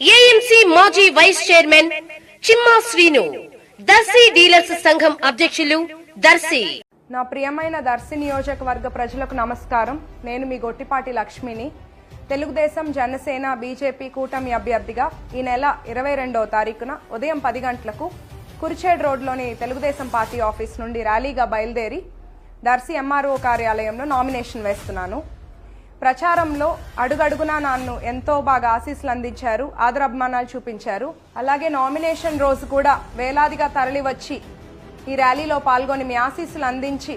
AMC మాజీ vice chairman Chimma Srinu Darsi dealers సంఘం అధ్యక్షులు దర్శి. నా ప్రియమైన దర్శి నియోజకవర్గ ప్రజలకు నమస్కారం. నేను మీ గొట్టిపాటి లక్ష్మిని. తెలుగుదేశం జనసేన బీజేపీ కూటమి అభ్యర్థిగా ఈ నెల ఇరవై రెండవ తారీఖున ఉదయం పది గంటలకు కురిచేడ్ రోడ్లోని తెలుగుదేశం పార్టీ ఆఫీస్ నుండి ర్యాలీగా బయలుదేరి దర్శి ఎంఆర్ఓ కార్యాలయంలో నామినేషన్ వేస్తున్నాను. ప్రచారంలో అడుగడుగునా నన్ను ఎంతో బాగా ఆశీస్సులు అందించారు ఆదరాభిమానాలు చూపించారు. అలాగే నామినేషన్ రోజు కూడా వేలాదిగా తరలి వచ్చి ఈ ర్యాలీలో పాల్గొని మీ ఆశీస్సులు అందించి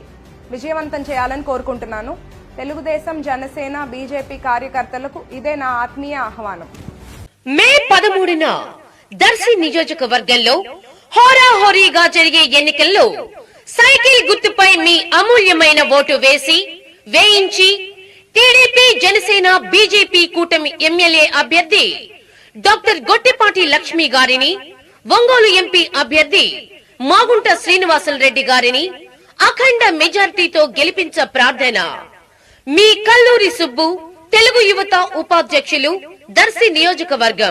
విజయవంతం చేయాలని కోరుకుంటున్నాను. తెలుగుదేశం జనసేన బీజేపీ కార్యకర్తలకు ఇదే నా ఆత్మీయ ఆహ్వానం. మే పదమూడున దర్శి నియోజకవర్గంలో హోరాహోరీగా జరిగే ఎన్నికల్లో సైకిల్ గుర్తుపై మీ అమూల్యమైన ఓటు వేసి వేయించి టీడీపీ జనసేన బీజేపీ కూటమి ఎమ్మెల్యే అభ్యర్థి డాక్టర్ గొట్టిపాటి లక్ష్మి గారిని ఒంగోలు ఎంపీ అభ్యర్థి మాగుంట శ్రీనివాసల్ రెడ్డి గారిని అఖండ మెజార్టీతో గెలిపించ ప్రార్థన. మీ కల్లూరి సుబ్బు తెలుగు యువత ఉపాధ్యక్షులు దర్శి నియోజకవర్గం.